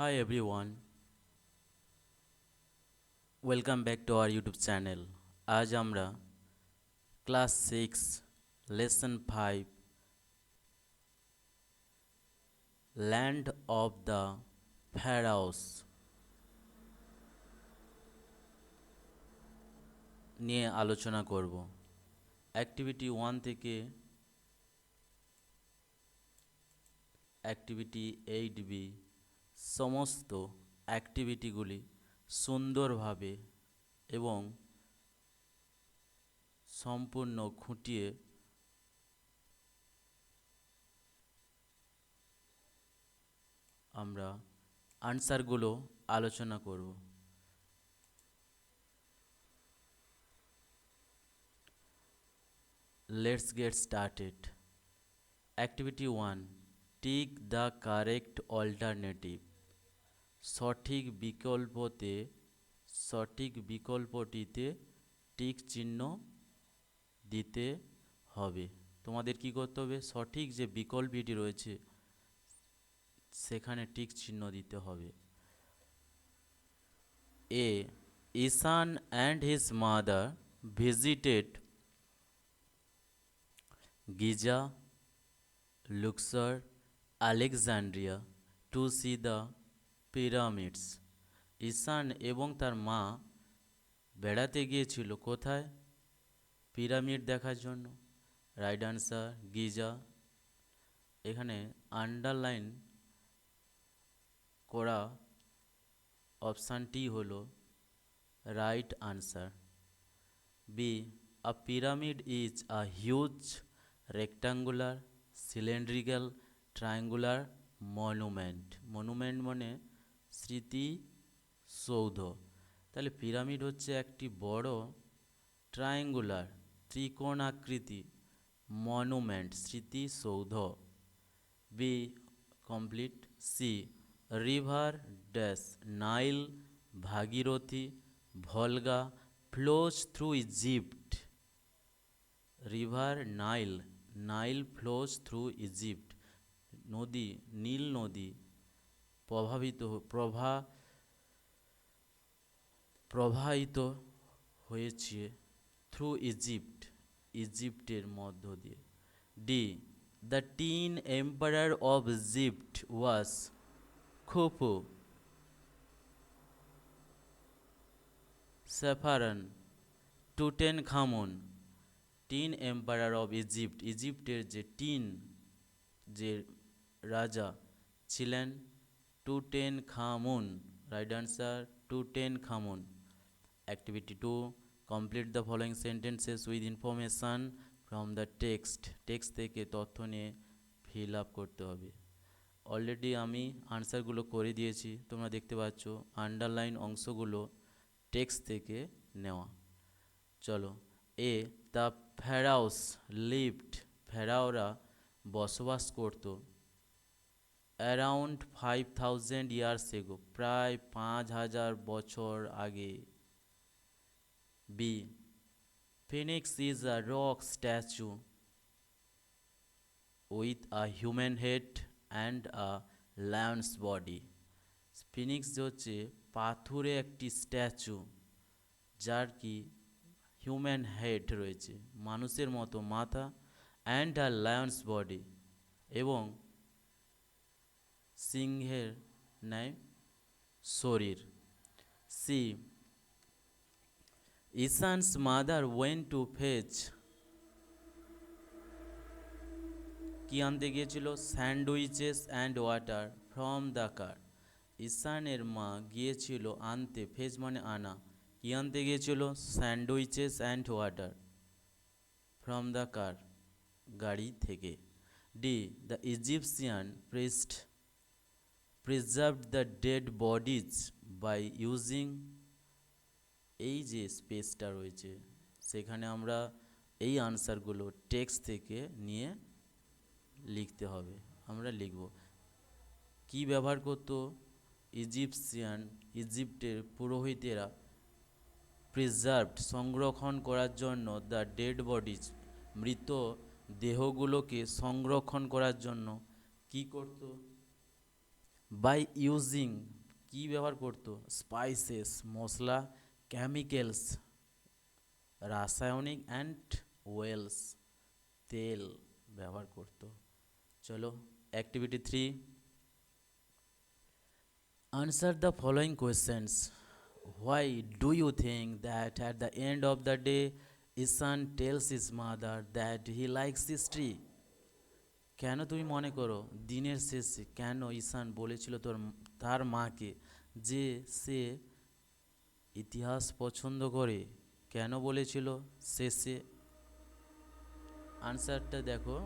Hi, everyone. Welcome back to our YouTube channel আজ আমরা class six lesson five land of the pharaohs নিয়ে আলোচনা করব। Activity one থেকে অ্যাক্টিভিটি এইট বি সমস্ত অ্যাক্টিভিটিগুলি সুন্দরভাবে এবং সম্পূর্ণ খুঁটিয়ে আমরা আনসারগুলো আলোচনা করব। Let's get started activity one tick the correct alternative সঠিক বিকল্পতে, সঠিক বিকল্পটিতে টিক চিহ্ন দিতে হবে। তোমাদের কি করতে হবে? সঠিক যে বিকল্পটি রয়েছে, সেখানে টিক চিহ্ন দিতে হবে। A, Ishan and his mother visited Giza Luxor Alexandria to see the pyramids. Ishan এবং তার মা বেড়াতে গিয়েছিল কোথায়? পিরামিড দেখার জন্য। Right answer Giza. এখানে আন্ডারলাইন করা অপশানটি হলো right answer. B, a pyramid is a huge rectangular, cylindrical, triangular monument. Monument মানে স্মৃতি সৌধ। তাহলে পিরামিড হচ্ছে একটি বড় ট্রায়াঙ্গুলার ত্রিকোণ আকৃতি মনুমেন্ট স্মৃতিসৌধ B complete C river dash Nile Bhagirathi Volga flows through Egypt river Nile Nile flows through Egypt নদী, নীল নদী প্রভাবিত প্রভা প্রবাহিত হয়েছে থ্রু ইজিপ্ট ইজিপ্টের মধ্য দিয়ে। D the teen emperor of Egypt was Khufu Chephren Tutankhamun teen emperor of Egypt ইজিপ্টের যে টিন যে রাজা ছিলেন Tutankhamun right answer Tutankhamun. Activity two complete the following sentences with information from the text text থেকে তথ্য নিয়ে feel up করতে হবে। Already আমি আনসারগুলো করে দিয়েছি, তোমরা দেখতে পাচ্ছ আন্ডারলাইন অংশগুলো টেক্সট থেকে নেওয়া। চলো এ দ্য ফেরাউস লিফট ফেরাওরা বসবাস করত। Around five thousand years ago প্রায় পাঁচ হাজার বছর আগে B sphinx is a rock statue with a human head and a lion's body sphinx হচ্ছে পাথুরে একটি স্ট্যাচু যার কি হিউম্যান হেড রয়েছে, মানুষের মতো মাথা অ্যান্ড আ লায়ন্স বডি এবং সিংহের ন্যায় শরীর। C Ishan's mother went to fetch কি আনতে গিয়েছিল? Sandwiches and water from the car ঈশানের মা গিয়েছিল আনতে ফেজ মানে আনা। কি আনতে গিয়েছিল? Sandwiches and water from the car গাড়ি থেকে। D the Egyptian priest preserved the dead bodies by using এই যে স্পেসটা রয়েছে, সেখানে আমরা এই আনসারগুলো টেক্সট থেকে নিয়ে লিখতে হবে। আমরা লিখব, কি ব্যবহার করতো? ইজিপসিয়ান ইজিপ্টের পুরোহিতেরা প্রিজার্ভড সংরক্ষণ করার জন্য দ্য ডেড বডিজ মৃত দেহগুলোকে সংরক্ষণ করার জন্য কি করত? বাই ইউজিং কি ব্যবহার করতো? স্পাইসেস মশলা কেমিক্যালস রাসায়নিক অ্যান্ড ওয়েলস তেল ব্যবহার করতো। চলো activity three answer the following questions why do you think that at the end of the day Ishan tells his mother that he likes history কেন তুমি মনে করো দিনের শেষে কেন ঈশান বলেছিল তোর, তার মাকে যে সে ইতিহাস পছন্দ করে? কেন বলেছিল শেষে? আনসারটা দেখো,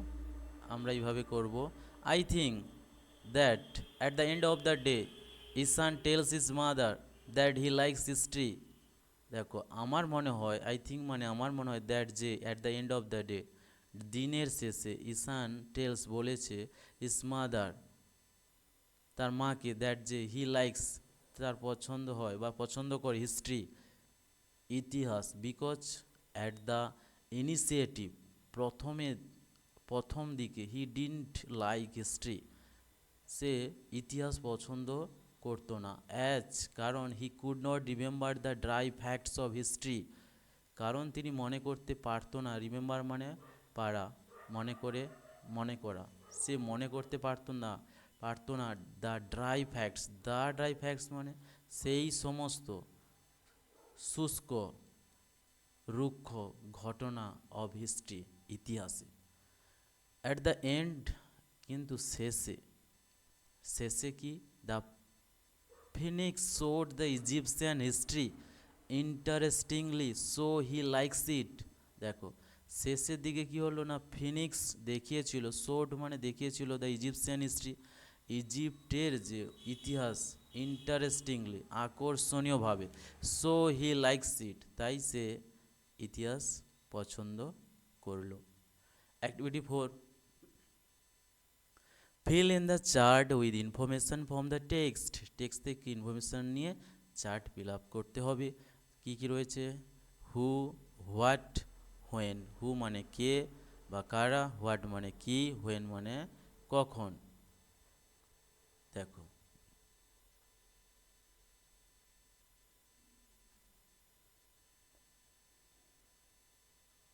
আমরা এইভাবে করব। I think that at the end of the day Ishan tells his mother that he likes history দেখো, আমার মনে হয় আই থিঙ্ক মানে আমার মনে হয় দ্যাট যে at the end of the day দিনের শেষে ঈশান টেলস বলেছে ইস মাদার তার মাকে দ্যাট যে হি লাইকস তার পছন্দ হয় বা পছন্দ করে হিস্ট্রি ইতিহাস বিকজ অ্যাট দ্য ইনিশিয়েটিভ প্রথমে, প্রথম দিকে হি ডিন্ট লাইক হিস্ট্রি সে ইতিহাস পছন্দ করতো না অ্যাজ কারণ he could not remember the dry facts of history কারণ তিনি মনে করতে পারতো না রিমেম্বার মানে পারা, মনে করে, মনে করা। সে মনে করতে পারতো না পারতো না the dry facts the dry facts মানে সেই সমস্ত শুষ্ক, রুক্ষ ঘটনা অব হিস্ট্রি ইতিহাসে। অ্যাট দ্য এন্ড কিন্তু শেষে শেষে কি? The sphinx showed the Egyptian history interestingly so he likes it দেখো শেষের দিকে কি হলো না, ফিনিক্স দেখিয়েছিল শোড মানে দেখিয়েছিল দ্য ইজিপসিয়ান হিস্ট্রি ইজিপ্টের যে ইতিহাস ইন্টারেস্টিংলি আকর্ষণীয়ভাবে সো হি লাইকস ইট তাই সে ইতিহাস পছন্দ করল। Activity four fill in the chart with information from the text text থেকে ইনফরমেশান নিয়ে চার্ট ফিল আপ করতে হবে। কি কি রয়েছে? হু হোয়াট হোয়েন হু মানে কে, বা কারা হোয়াট মানে কি হোয়েন মানে কখন? দেখো।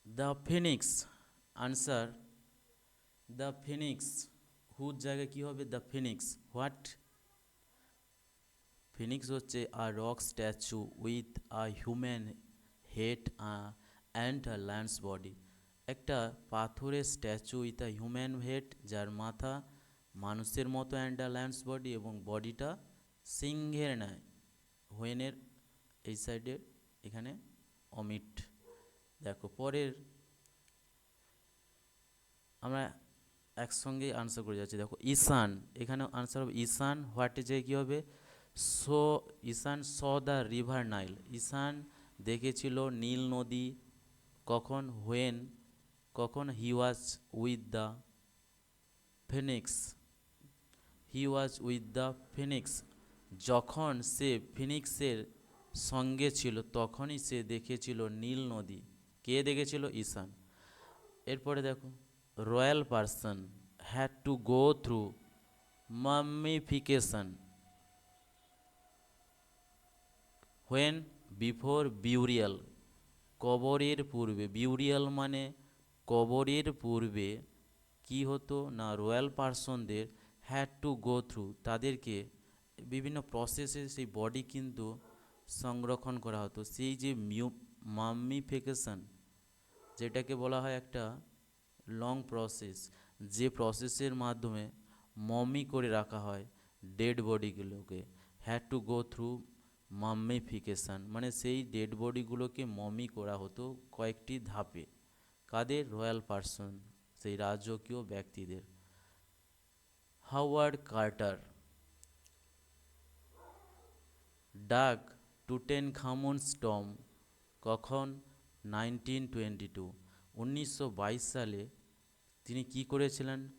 The sphinx answer the sphinx হুর জায়গায় কী হবে? দ্য ফিনিক্স হোয়াট ফিনিক্স হচ্ছে a rock statue with a human head and a lion's body একটা পাথরের statue with a human head যার মাথা মানুষের মতো অ্যান্ড আ ল্যান্ডস বডি এবং বডিটা সিংহের নেয় হোয়েনের এই সাইডে এখানে অমিট। দেখো, পরের আমরা একসঙ্গে আনসার করে যাচ্ছি। দেখো, ঈশান এখানে আনসার হবে। ঈশান হোয়াটে যে কী হবে? So, Ishan saw the river Nile Ishan দেখেছিল নীল নদী কখন হোয়েন কখন he was with the sphinx he was with the sphinx যখন সে ফিনিক্সের সঙ্গে ছিল, তখনই সে দেখেছিল নীল নদী। কে দেখেছিল? ঈশান। এরপরে দেখো, royal person had to go through mummification when before burial কবরের পূর্বে, বিউরিয়াল মানে কবরের পূর্বে কি হতো না রয়্যাল পার্সনদের হ্যাড টু গো থ্রু তাদেরকে বিভিন্ন প্রসেসে সেই বডি কিন্তু সংরক্ষণ করা হতো। সেই যে মিউ মামিফিকেশন যেটাকে বলা হয় একটা লং প্রসেস যে প্রসেসের মাধ্যমে মমি করে রাখা হয় dead বডিগুলোকে had to go through mummification মানে সেই ডেড বডিগুলোকে মমি করা হতো কয়েকটি ধাপে। কাদের? রয়্যাল পার্সন, সেই রাজকীয় ব্যক্তিদের। হাওয়ার্ড কার্টার ডাক টুটেন খামন স্টম কখন? Nineteen twenty two. উনিশশো বাইশ সালে তিনি কি করেছিলেন?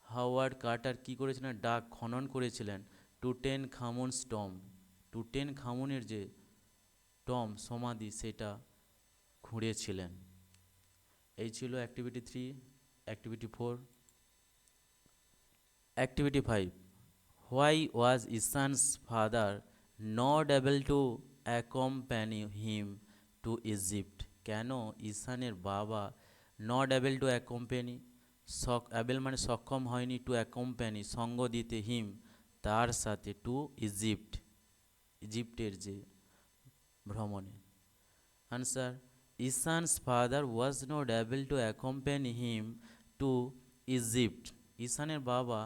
হাওয়ার্ড কার্টার কি করেছিলেন? ডাক খনন করেছিলেন। টুটেন খামন স্টম টুটেন খামুনের যে টম সমাধি, সেটা খুঁড়েছিলেন। এই ছিল activity three, activity four, activity five. Why was Ishan's father not able to accompany him to Egypt? কেন ঈশানের বাবা নট অ্যাবল টু অ্যাকম্প্যানি? সক অ্যাবেল মানে সক্ষম হয়নি টু অ্যাকম্প্যানি, সঙ্গ দিতে হিম, তার সাথে টু ইজিপ্ট। ইজিপ্টের যে ভ্রমণে। Answer Ishan's father was not able to accompany him to Egypt ঈশানের বাবা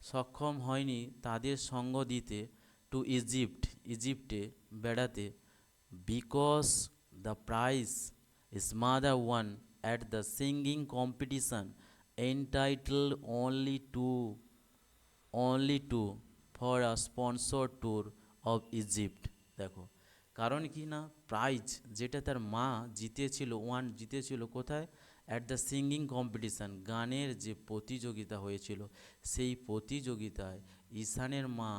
সক্ষম হয়নি তাদের সঙ্গ দিতে টু ইজিপ্ট ইজিপ্টে বেড়াতে। Because the prize his mother won at the singing competition entitle only two only two for a sponsor tour of Egypt দেখো, কারণ কি না? প্রাইজ যেটা তার মা জিতেছিল ওয়ান জিতেছিল কোথায়? অ্যাট দ্য সিঙ্গিং কম্পিটিশান গানের যে প্রতিযোগিতা হয়েছিল, সেই প্রতিযোগিতায় ঈশানের মা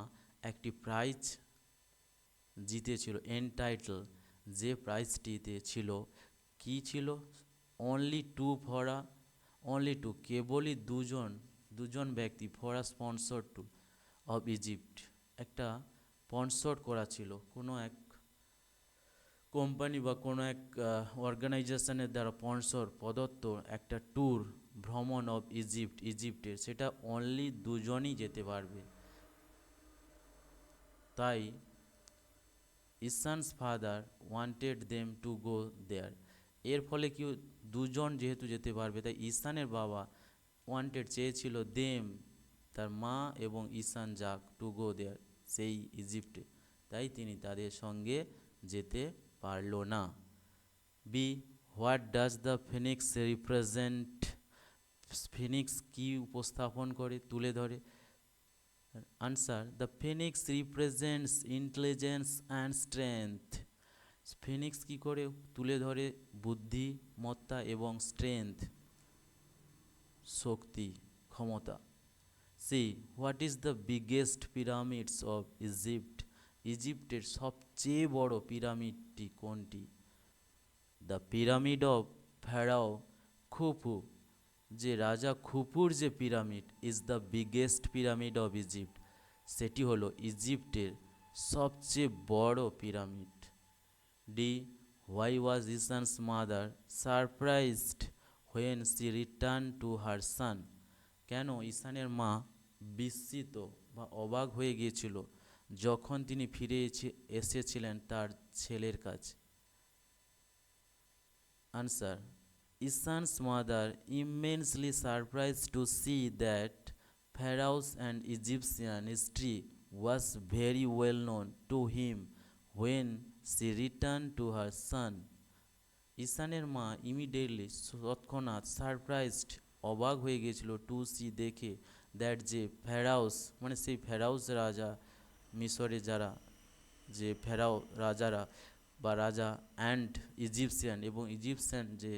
একটি প্রাইজ জিতেছিল এনটাইটেল যে প্রাইজটিতে ছিল, কি ছিল? Only two for a only two কেবলই দুজন দুজন ব্যক্তি for a sponsor tour of Egypt একটা স্পন্সর করা ছিল, কোনো এক কোম্পানি বা কোনো এক অর্গানাইজেশনের দ্বারা স্পন্সর প্রদত্ত একটা ট্যুর ভ্রমণ অফ ইজিপ্ট ইজিপ্টের সেটা অনলি দুজনই যেতে পারবে। তাই Ishan's father wanted them to go there এর ফলে কি দুজন যেহেতু যেতে পারবে, তাই ঈশানের বাবা ওয়ান্টেড চেয়েছিল দেম তার মা এবং ঈশান যাক টু গো দেয়ার সেই ইজিপ্টে। তাই তিনি তাদের সঙ্গে যেতে পারল না। B what does the sphinx represent? Sphinx কি উপস্থাপন করে, তুলে ধরে? Answer, the sphinx represents intelligence and strength. Sphinx কী করে তুলে ধরে? বুদ্ধিমত্তা এবং স্ট্রেংথ, শক্তি, ক্ষমতা। C what is the biggest pyramids of Egypt ইজিপ্টের সবচেয়ে বড় পিরামিডটি কোনটি? The pyramid of pharaoh Khufu যে রাজা খুপুর যে pyramid is the biggest pyramid of Egypt সেটি হলো ইজিপ্টের সবচেয়ে বড় pyramid D why was Ishan's mother surprised when she return to her son কেন? ঈশানের মা বিস্মিত বা অবাক হয়ে গিয়েছিল যখন তিনি ফিরে এসেছিলেন তার ছেলের কাছে। Answer Ishan's mother immensely surprised to see that pharaohs and Egyptian history was very well known to him when she return to her son ঈশানের মা ইমিডিয়েটলি তৎক্ষণাৎ সারপ্রাইজড অবাক হয়ে গেছিল টু সি দেখে দ্যাট যে ফেরাউস মানে সেই ফেরাউস রাজা মিশরে যারা, যে ফেরাও রাজারা বা রাজা অ্যান্ড ইজিপশিয়ান এবং ইজিপশিয়ান যে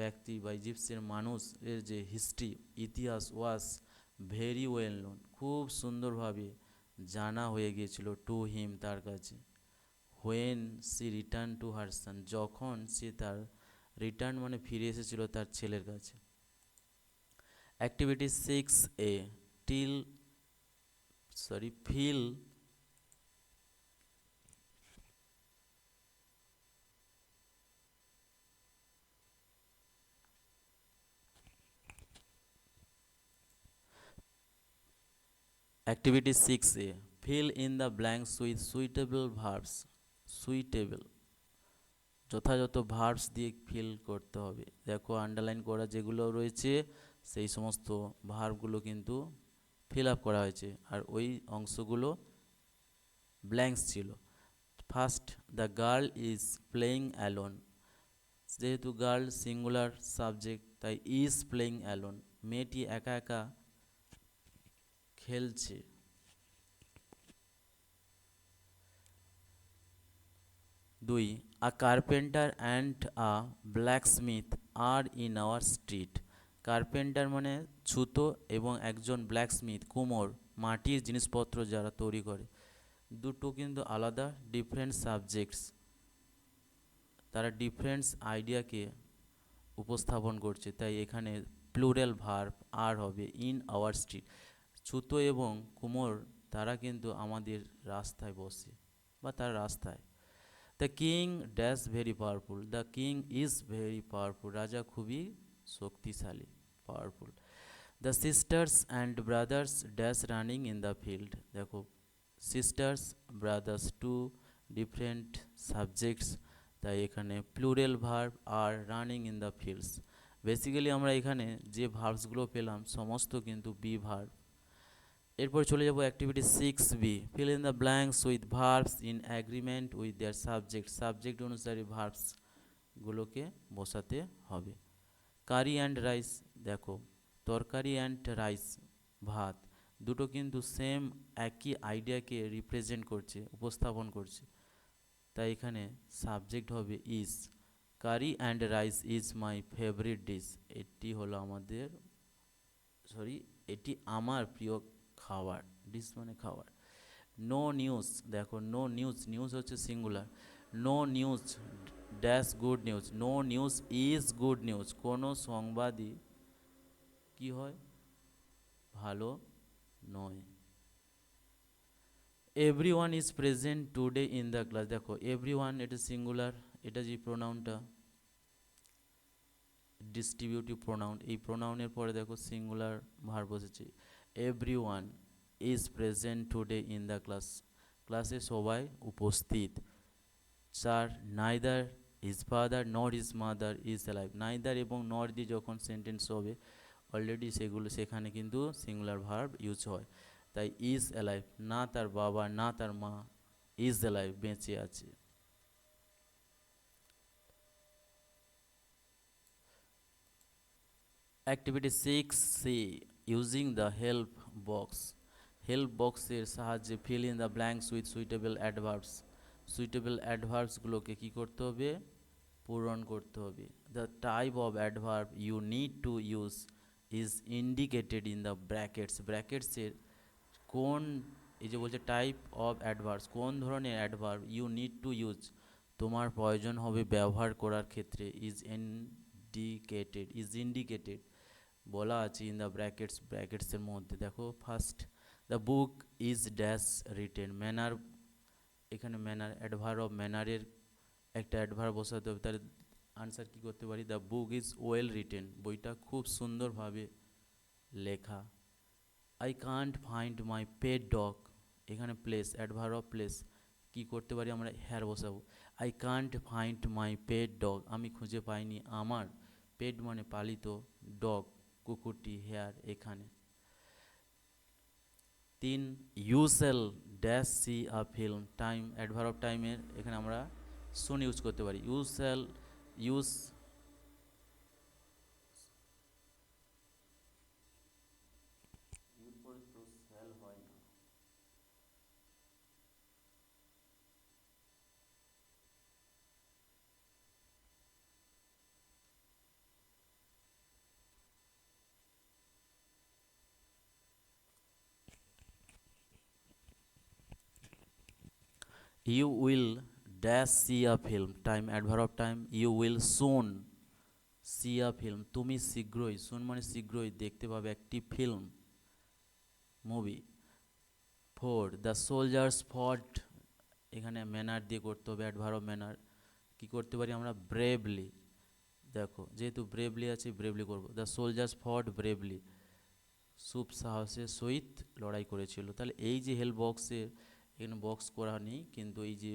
ব্যক্তি বা ইজিপশিয়ান মানুষ, এর যে হিস্ট্রি ইতিহাস ওয়াস ভেরি ওয়েল নোন খুব সুন্দরভাবে জানা হয়ে গিয়েছিল টু হিম তার কাছে। When she return to her son যখন সে তার রিটার্ন মানে ফিরে এসেছিল তার ছেলের কাছে। Six A till sorry fill Activity 6a Fill in the blanks with suitable verbs. Suitable যথাযথ ভার্বস দিয়ে ফিল করতে হবে দেখো আন্ডারলাইন করা যেগুলো রয়েছে সেই সমস্ত ভার্বগুলো কিন্তু ফিল আপ করা হয়েছে। আর ওই অংশগুলো ব্ল্যাঙ্কস ছিল। First the girl is playing alone যেহেতু গার্ল সিঙ্গুলার সাবজেক্ট তাই ইজ প্লেয়িং অ্যালোন মেয়েটি একা একা খেলছে। দুই a carpenter and a blacksmith are in our street carpenter মানে ছুতো এবং একজন ব্ল্যাকস্মিথ কুমোর, মাটির জিনিসপত্র যারা তৈরি করে। দুটো কিন্তু আলাদা ডিফারেন্ট সাবজেক্টস তারা ডিফারেন্ট আইডিয়াকে উপস্থাপন করছে। তাই এখানে প্লুরাল ভার্ব আর হবে ইন আওয়ার স্ট্রিট ছুতো এবং কুমোর, তারা কিন্তু আমাদের রাস্তায় বসে বা তার রাস্তায়। The king dash very powerful the king is very powerful রাজা খুবই শক্তিশালী powerful the sisters and brothers dash running in the field দেখো sisters brothers two different subjects তাই এখানে plural verb are running in the fields basically আমরা এখানে যে ভার্বসগুলো পেলাম, সমস্ত কিন্তু বি ভার্ব এরপর চলে যাব activity six B fill in the blanks with verbs in agreement with their subject subject অনুসারে ভার্বসগুলোকে বসাতে হবে। কারি অ্যান্ড রাইস, দেখো, তরকারি অ্যান্ড রাইস, ভাত, দুটো কিন্তু সেম একই আইডিয়াকে রিপ্রেজেন্ট করছে, উপস্থাপন করছে। তাই এখানে সাবজেক্ট হবে is curry and rice is my favourite dish এটি হলো আমাদের সরি এটি আমার প্রিয় খাবার ডিশ মানে খাবার। নো নিউজ দেখো নো নিউজ নিউজ হচ্ছে singular no news dash good news. No news is good news. কোনো সংবাদই কি হয়? ভালো নয়। Every one is present today in the class দেখো এভরি ওয়ান এটা সিঙ্গুলার এটা যে প্রোনাউনটা ডিস্ট্রিবিউটিভ প্রোনাউন এই প্রোনাউনের পরে দেখো সিঙ্গুলার ভার বসেছে। Every one is present today in the class ক্লাসে সবাই উপস্থিত। চার neither is father not is mother is alive neither এবং নট দিয়ে যখন সেন্টেন্স হবে অলরেডি সেগুলো, সেখানে কিন্তু সিঙ্গুলার ভার্ব ইউজ হয়। তাই ইজ অ্যালাইভ না তার বাবা, না তার মা ইজ অ্যালাইভ বেঁচে আছে। Activity six C using the help box help বক্সের সাহায্যে fill in the blanks with suitable adverbs suitable অ্যাডভার্বসগুলোকে কী করতে হবে? পূরণ করতে হবে। The type of adverb you need to use is indicated in the brackets ব্র্যাকেটসের কোন, এই যে বলছে টাইপ অফ অ্যাডভার্বস কোন ধরনের adverb you need to use তোমার প্রয়োজন হবে ব্যবহার করার ক্ষেত্রে ইজ ইন্ডিকেটেড ইজ ইন্ডিকেটেড বলা আছে ইন দ্য ব্র্যাকেটস ব্র্যাকেটসের মধ্যে। দেখো first the book is dash written manner এখানে ম্যানার অ্যাডভার অফ ম্যানারের একটা অ্যাডভার বসাতে হবে, তাহলে আনসার কী করতে পারি? The book is well written বইটা খুব সুন্দরভাবে লেখা। I can't find my pet dog এখানে প্লেস অ্যাডভার অফ প্লেস কী করতে পারি আমরা? হ্যার বসাবো। I can't find my pet dog আমি খুঁজে পাইনি। আমার পেট মানে পালিত ডগ কুকুরটি হেয়ার এখানে। তিন you shall dash see a film time adverb of টাইমের এখানে আমরা সোন ইউজ করতে পারি। ইউসেল ইউজ হয় না you will dash see a film, time, adverb of time, you will soon see a film. তুমি শীঘ্রই, soon মানে শীঘ্রই দেখতে পাবে একটি film movie four the soldiers fought এখানে ম্যানার দিয়ে করতে হবে অ্যাডভার অফ ম্যানার কী করতে পারি আমরা? ব্রেভলি দেখো, যেহেতু ব্রেভলি আছে ব্রেভলি করব। দ্য সোলজার্স ফট ব্রেভলি সুপ সাহসের সহিত লড়াই করেছিল। তাহলে এই যে হেল্প বক্সের এখানে বক্স করা নেই, কিন্তু এই যে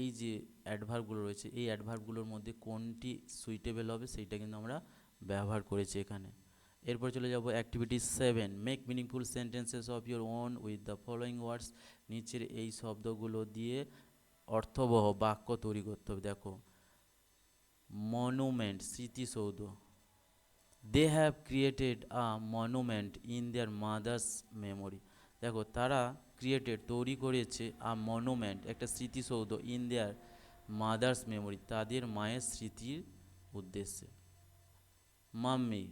এই যে অ্যাডভার্বগুলো রয়েছে, এই অ্যাডভার্বগুলোর মধ্যে কোনটি সুইটেবল হবে সেইটা কিন্তু আমরা ব্যবহার করেছি এখানে। এরপর চলে যাব activity seven make meaningful sentences of your own with the following words নিচের এই শব্দগুলো দিয়ে অর্থবহ বাক্য তৈরি করতে হবে, দেখো। মনুমেন্ট স্মৃতিসৌধ। They have created a monument in their mother's memory দেখো, তারা ক্রিয়েটেড তৈরি করেছে আ মনুমেন্ট একটা স্মৃতিসৌধ ইন দেয়ার মাদার্স মেমোরি তাদের মায়ের স্মৃতির উদ্দেশ্যে। মাম্মি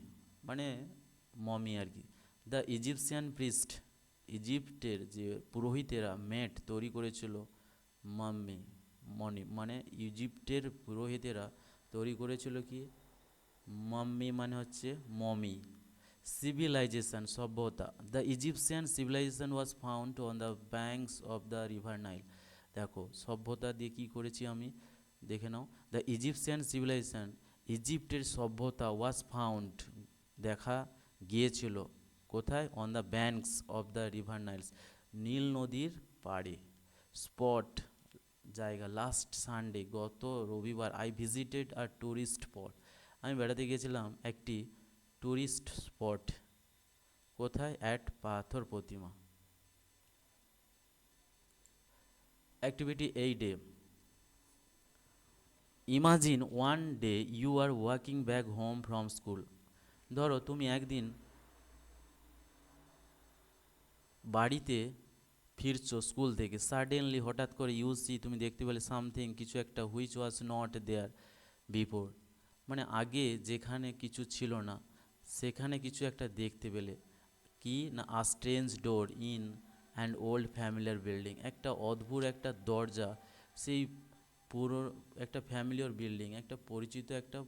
মানে মমি আর কি। দ্য ইজিপসিয়ান প্রিস্ট ইজিপ্টের যে পুরোহিতেরা মেট তৈরি করেছিল, মাম্মি, মনি মানে ইজিপ্টের পুরোহিতেরা তৈরি করেছিল কি? মাম্মি মানে হচ্ছে মমি। Civilization সভ্যতা the Egyptian civilization was found on the banks of the river nile. দেখো সভ্যতা দিয়ে কী করেছি আমি? দেখে নাও। দ্য ইজিপশিয়ান civilization ইজিপ্টের সভ্যতা ওয়াজ ফাউন্ড দেখা গিয়েছিল কোথায়? On the banks of the river Niles নীল নদীর পাড়ে। স্পট জায়গা লাস্ট সানডে গত রবিবার I visited a tourist spot আমি বেড়াতে গিয়েছিলাম একটি ট্যুরিস্ট স্পট কোথায়? অ্যাট পাথর প্রতিমা। অ্যাক্টিভিটি এই day imagine one day you are walking back home from school ধরো, তুমি একদিন বাড়িতে ফিরছো স্কুল থেকে। সাডেনলি হঠাৎ করে ইউ সি তুমি দেখতে পেলে সামথিং কিছু একটা which was not there before মানে আগে যেখানে কিছু ছিল না। সেখানে কিছু একটা দেখতে পেলে। কি? না, a strange door in and old familiar building একটা অদ্ভুত একটা দরজা, সেই পুরো একটা ফ্যামিলিয়ার বিল্ডিং একটা পরিচিত একটা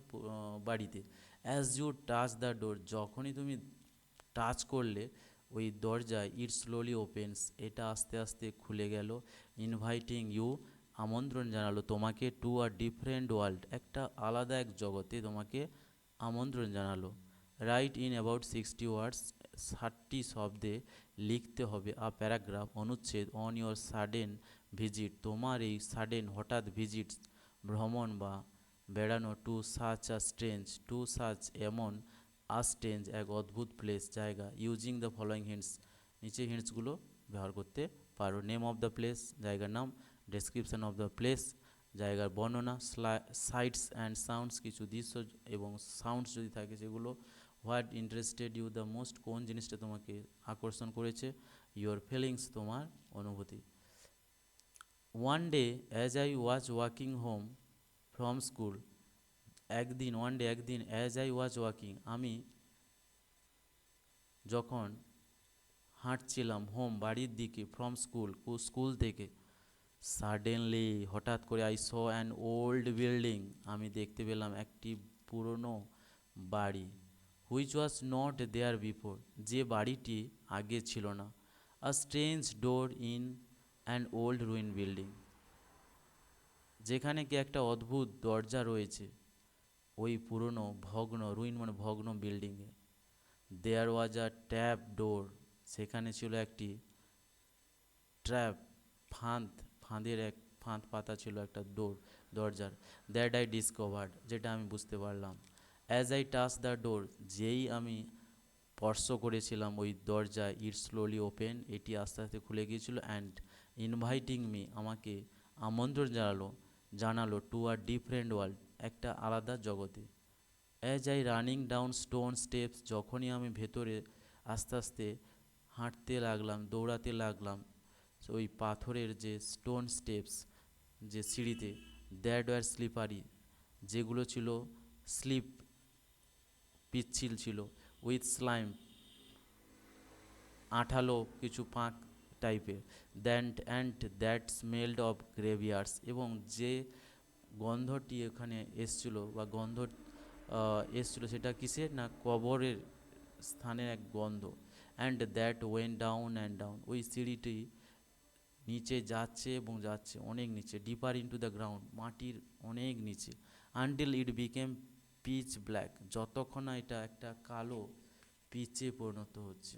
বাড়িতে। As you touch the door যখনই তুমি টাচ করলে, ওই দরজায় ইট স্লোলি ওপেন্স এটা আস্তে আস্তে খুলে গেল ইনভাইটিং ইউ আমন্ত্রণ জানালো তোমাকে টু আ ডিফারেন্ট ওয়ার্ল্ড একটা আলাদা এক জগতে তোমাকে আমন্ত্রণ জানালো। Write in about sixty words ষাটটি শব্দে লিখতে হবে আ প্যারাগ্রাফ অনুচ্ছেদ অন ইয়োর সাডেন ভিজিট তোমার এই সাডেন হঠাৎ ভিজিট ভ্রমণ বা বেড়ানো to such a strange to such এমন আ স্ট্রেঞ্জ এক অদ্ভুত প্লেস জায়গা ইউজিং দ্য ফলোয়িং হিন্টস নিচে হিন্টসগুলো ব্যবহার করতে পারো নেম অফ দ্য প্লেস জায়গার নাম ডেসক্রিপশন অফ দ্য প্লেস জায়গার বর্ণনা সাইটস অ্যান্ড সাউন্ডস কিছু দৃশ্য এবং সাউন্ডস যদি থাকে সেগুলো what interested you the most কোন জিনিসটা তোমাকে আকর্ষণ করেছে? ইউর ফিলিংস তোমার অনুভূতি। One day as I was walking home from school একদিন ওয়ান ডে একদিন অ্যাজ আই ওয়াজ ওয়াকিং আমি যখন হাঁটছিলাম হোম বাড়ির দিকে ফ্রম স্কুল স্কুল থেকে সাডেনলি হঠাৎ করে I saw an old building আমি দেখতে পেলাম একটি পুরনো বাড়ি। Which was not there before যে বাড়িটি আগে ছিল না। A strange door in and old ruin building যেখানে কি একটা অদ্ভুত দরজা রয়েছে, ওই পুরনো ভগ্ন রুইন মানে ভগ্ন বিল্ডিংয়ে দেয়ার ওয়াজ আ ট্যাপ ডোর সেখানে ছিল একটি ট্র্যাপ ফাঁদ, ফাঁদের এক, ফাঁদ পাতা ছিল একটা ডোর দরজার। দ্যাট আই ডিসকভার্ড যেটা আমি বুঝতে পারলাম। As I touch the door যেই আমি স্পর্শ করেছিলাম, ওই দরজায় ইট স্লোলি ওপেন এটি আস্তে আস্তে খুলে গিয়েছিল অ্যান্ড ইনভাইটিং মি আমাকে আমন্ত্রণ জানালো জানালো টু আর ডিফারেন্ট ওয়ার্ল্ড একটা আলাদা জগতে। As I running down stone steps যখনই আমি ভেতরে আস্তে আস্তে হাঁটতে লাগলাম, দৌড়াতে লাগলাম ওই পাথরের যে স্টোন স্টেপস যে সিঁড়িতে দ্যাট ওয়ার স্লিপারি যেগুলো ছিল স্লিপ পিচ্ছিল ছিল উইথ স্লাইম। আঠালো কিছু পাঁক টাইপের। Then and that smelled of graveyards এবং যে গন্ধটি এখানে এসছিল বা গন্ধ এসছিল সেটা কিসের না কবরের স্থানের এক গন্ধ। And that went down and down. ওই সিঁড়িটি নিচে যাচ্ছে এবং যাচ্ছে অনেক নিচে, ডিপার ইন্টু দ্য গ্রাউন্ড, মাটির অনেক নিচে। Until it became pitch black যতক্ষণ না এটা একটা কালো পিচে পরিণত হচ্ছে।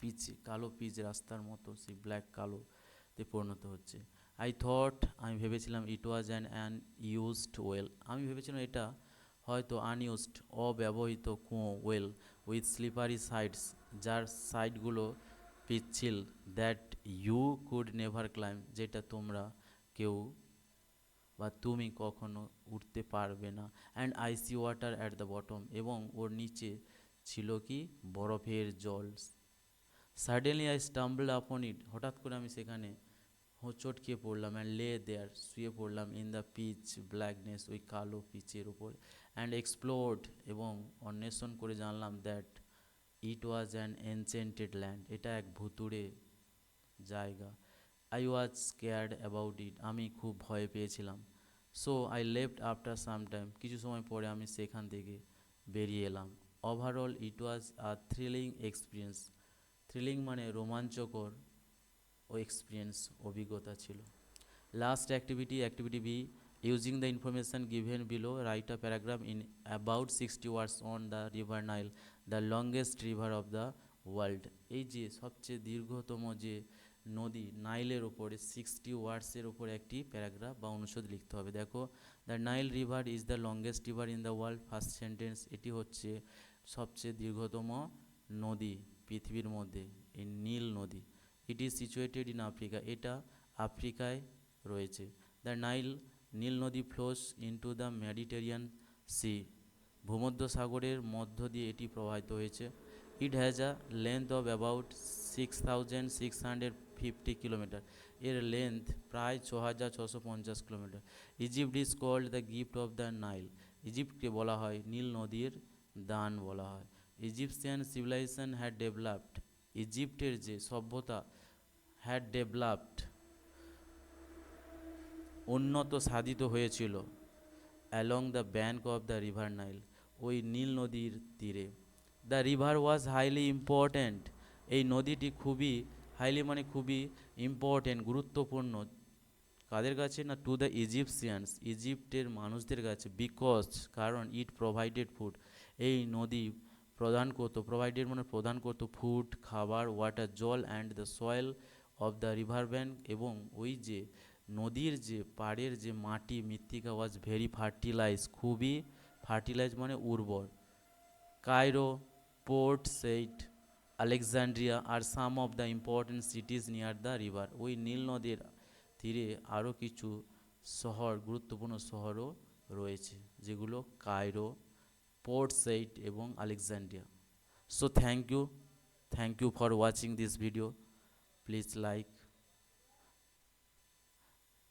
পিচে কালো পিচ রাস্তার মতো, সেই ব্ল্যাক কালোতে পরিণত হচ্ছে। আই থট আমি ভেবেছিলাম it was an an used well আমি ভেবেছিলাম এটা হয়তো আনইউজড অব্যবহৃত কুঁয়ো ওয়েল উইথ স্লিপারি সাইডস যার সাইডগুলো পিচ্ছিল that you could never climb যেটা তোমরা কেউ বা তুমি কখনো উঠতে পারবে না। And icy water at the bottom এবং ওর নিচে ছিল কি? বরফের জল। সাডেনলি আই স্টাম্বল আপন ইট হঠাৎ করে আমি সেখানে হোঁচট খেয়ে পড়লাম অ্যান্ড লে দেয়ার শুয়ে পড়লাম ইন দ্য পিচ ব্ল্যাকনেস ওই কালো পিচের উপর। অ্যান্ড এক্সপ্লোর্ড এবং অন্বেষণ করে জানলাম that it was an enchanted land এটা এক ভুতুড়ে জায়গা। I was scared about it আমি খুব ভয় পেয়েছিলাম। So I left after some time কিছু সময় পরে আমি সেখান থেকে বেরিয়ে এলাম। Overall it was a thrilling experience thrilling মানে রোমাঞ্চকর ও এক্সপিরিয়েন্স অভিজ্ঞতা ছিল। Last activity activity B using the information given below write a paragraph in about sixty words on the river Nile the longest river of the world এই যে সবচেয়ে দীর্ঘতম যে নদী নাইলের ওপরে সিক্সটি ওয়ার্ডসের ওপর একটি প্যারাগ্রাফ বা অনুচ্ছেদ লিখতে হবে। দেখো the Nile river is the longest river in the world first sentence এটি হচ্ছে সবচেয়ে দীর্ঘতম নদী পৃথিবীর মধ্যে, এই নীল নদী। It is situated in Africa এটা আফ্রিকায় রয়েছে। দ্য নাইল নীল নদী flows into the Mediterranean sea ভূমধ্য সাগরের মধ্য দিয়ে এটি প্রবাহিত হয়েছে। It has a length of about six thousand six hundred fifty kilometre এর লেন্থ প্রায় ছ হাজার ছশো পঞ্চাশ kilometre Egypt is called the gift of the Nile ইজিপ্টকে বলা হয় নীল নদীর দান বলা হয়। ইজিপসিয়ান সিভিলাইজেশন হ্যাড ডেভেলপড ইজিপ্টের যে সভ্যতা হ্যাড ডেভেলপড উন্নত সাধিত হয়েছিল along the bank of the river Nile ওই নীল নদীর তীরে। The river was highly important এই নদীটি খুবই হাইলি মানে খুবই ইম্পর্টেন্ট গুরুত্বপূর্ণ। কাদের কাছে? না টু দ্য ইজিপসিয়ানস ইজিপ্টের মানুষদের কাছে। বিকজ কারণ ইট প্রোভাইডেড ফুড এই নদী প্রদান করতো প্রোভাইডেড মানে প্রদান করতো ফুড খাবার ওয়াটার জল and the soil of the river bank এবং ওই যে নদীর যে পাড়ের যে মাটি, মৃত্তিকা ওয়াজ ভেরি ফার্টিলাইজ খুবই ফার্টিলাইজ মানে উর্বর। Cairo Port Said Alexandria are some of the important cities near the river ওই নীল নদীর তীরে আরও কিছু শহর, গুরুত্বপূর্ণ শহরও রয়েছে, যেগুলো কায়রো, পোর্ট সেইট এবং Alexandria so thank you thank you for watching this video please like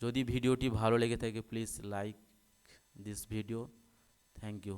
যদি ভিডিওটি ভালো লেগে থাকে please like this video thank you